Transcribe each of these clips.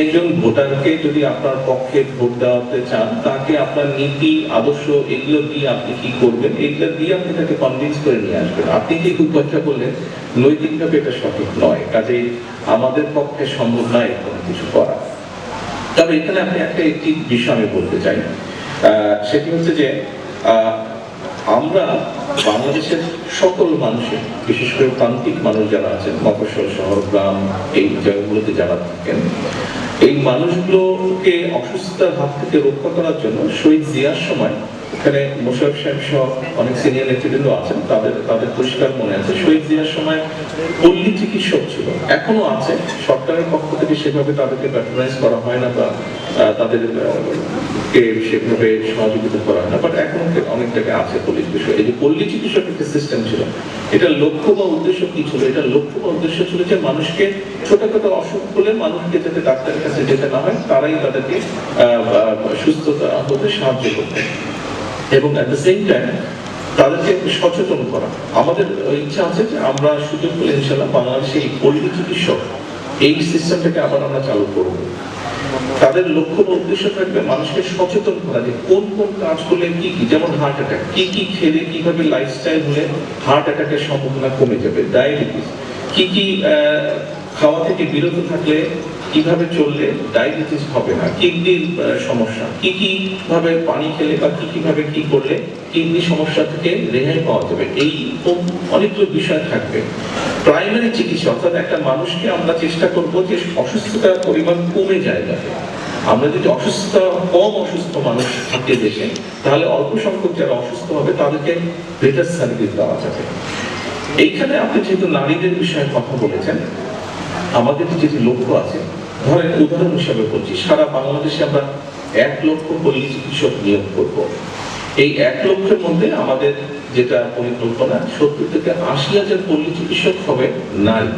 একজন ভোটারকে যদি আপনার পক্ষে ভোট দেওয়াতে চান, তাকে আপনার নীতি, আদর্শ এগুলো দিয়ে আপনি কি করবেন? এগুলো দিয়ে আপনি তাকে কনভিন্স করে নিয়ে আসবেন। আপনি যে খুব কথা বললেন নৈতিকভাবে এটা সঠিক নয়। কাজেই আমাদের পক্ষে সম্ভব নয় কোনো কিছু করা। তবে এখানে আপনি একটা একটি বিষয় আমি বলতে চাই। সেটি হচ্ছে যে আমরা বাংলাদেশের সকল মানুষের বিশেষ করে প্রান্তিক মানুষ যারা আছেন, মফস্বল শহর, গ্রাম, এই জায়গাগুলোতে যারা থাকেন এই মানুষগুলোকে অসুস্থতার হাত থেকে রক্ষা করার জন্য শহীদ জিয়ার সময় এখানে সাহেব সহ অনেক সিনিয়র নেতৃবৃন্দ আছেন, তাদের তাদের পরিষ্কার মনে আছে। শহীদ জিয়ার সময় পল্লী চিকিৎসক ছিল এখনও আছে। সরকারের পক্ষ থেকে সেভাবে তাদেরকে প্যাট্রোনাইজ করা হয় না বা তাদের কে সেভাবে সহযোগিতা করা হয় না বাট এখন আছে পল্লী চিকিৎসক। এই যে পল্লী চিকিৎসক একটা সিস্টেম ছিল, এটা লক্ষ্য বা উদ্দেশ্য কি ছিল? এটা লক্ষ্য বা উদ্দেশ্য ছিল যে মানুষকে ছোটখাটো অসুখ হলে মানুষকে যাতে ডাক্তারের কাছে যেতে না হয়, তারাই তাদেরকে সুস্থতা হতে সাহায্য করতেন এবং অ্যাট দ্য সেম টাইম তাদেরকে সচেতন করা। আমাদের ইচ্ছা আছে যে আমরা সুযোগ পেলে ইনশাল্লাহ বাংলাদেশে এই চিকিৎসক এই সিস্টেমটাকে আবার আমরা চালু করব। তাদের লক্ষ্য বা উদ্দেশ্য থাকবে মানুষকে সচেতন করা যে কোন কোন কাজ করলে কি কি, যেমন হার্ট অ্যাটাক কি কি খেলে, কীভাবে লাইফস্টাইল হলে হার্ট অ্যাটাকের সম্ভাবনা কমে যাবে ডায়াবেটিস কি কি খাওয়া থেকে বিরত থাকলে কীভাবে চললে ডায়াবেটিস হবে না, কিডনির সমস্যা, কি কি ভাবে পানি খেলে বা কি কীভাবে কি করলে কিডনি সমস্যা থেকে রেহাই পাওয়া যাবে, এই অনেকগুলো বিষয় থাকবে। প্রাইমারি চিকিৎসা, অর্থাৎ একটা মানুষকে আমরা চেষ্টা করব যে অসুস্থতার পরিমাণ কমে যায় যাতে। আমরা যদি অসুস্থতা কম অসুস্থ মানুষ থাকতে দেশে তাহলে অল্প সংখ্যক যারা অসুস্থ হবে, তাদেরকে বেটার সার্ভিস দেওয়া যাবে। এইখানে আপনি যেহেতু নারীদের বিষয়ে কথা বলেছেন, আমাদের যেটি লক্ষ্য আছে ধরেন উদাহরণ হিসাবে বলছি, সারা বাংলাদেশে আমরা এক লক্ষ পল্লী চিকিৎসক নিয়োগ করব। এই এক লক্ষের মধ্যে আমাদের যেটা পরিকল্পনা, সত্তর থেকে আশি হাজার পল্লী চিকিৎসক হবে নারী।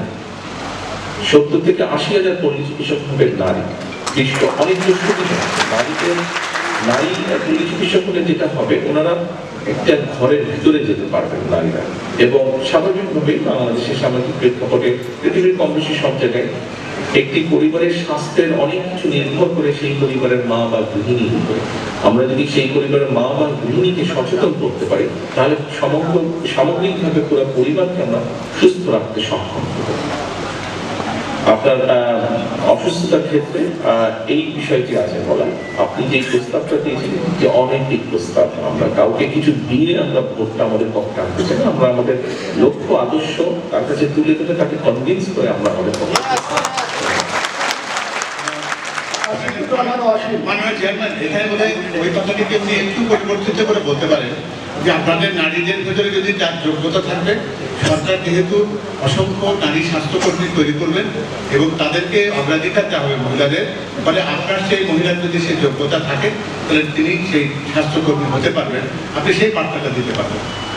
সত্তর থেকে আশি হাজার পল্লী চিকিৎসক হবে নারী। বিশ্ব অনেকগুলো সুবিধা। নারীদের, নারী পল্লী চিকিৎসক হলে যেটা হবে, ওনারা একটা ঘরের ভিতরে যেতে পারবেন নারীরা। এবং স্বাভাবিকভাবেই বাংলাদেশের সামাজিক প্রেক্ষাপটে পৃথিবীর কম বেশি সব জায়গায় একটি পরিবারের স্বাস্থ্যের অনেক কিছু নির্ভর করে সেই পরিবারের মা বা গৃহিণীর উপরে। আমরা যদি সেই পরিবারের মা বা গৃহিণীকে সচেতন করতে পারি, তাহলে সমগ্র সামগ্রিকভাবে পুরো পরিবারকে আমরা সুস্থ রাখতে সক্ষম হব আপনার অসুস্থতার ক্ষেত্রে এই বিষয়টি আছে বলা আপনি যে প্রস্তাবটা দিয়েছিলেন, যে অনৈতিক প্রস্তাব, আমরা কাউকে কিছু দিয়ে আমরা ভোটটা আমাদের পক্ষে আনতে চাই। আমরা আমাদের লক্ষ্য, আদর্শ তার কাছে তুলে ধরে তাকে কনভিন্স করে আমরা আমাদের পক্ষে কথাটিকে উনি একটু পরিবর্তিত করে বলতে পারেন যে আপনাদের নারীদের ভেতরে যদি তার যোগ্যতা থাকবে সরকার যেহেতু অসংখ্য নারী স্বাস্থ্যকর্মী তৈরি করবেন এবং তাদেরকে অগ্রাধিকার দেওয়া হবে মহিলাদের, ফলে আপনার সেই মহিলার যদি সেই যোগ্যতা থাকে, তাহলে তিনি সেই স্বাস্থ্যকর্মী হতে পারবেন। আপনি সেই বার্তাটা দিতে পারবেন।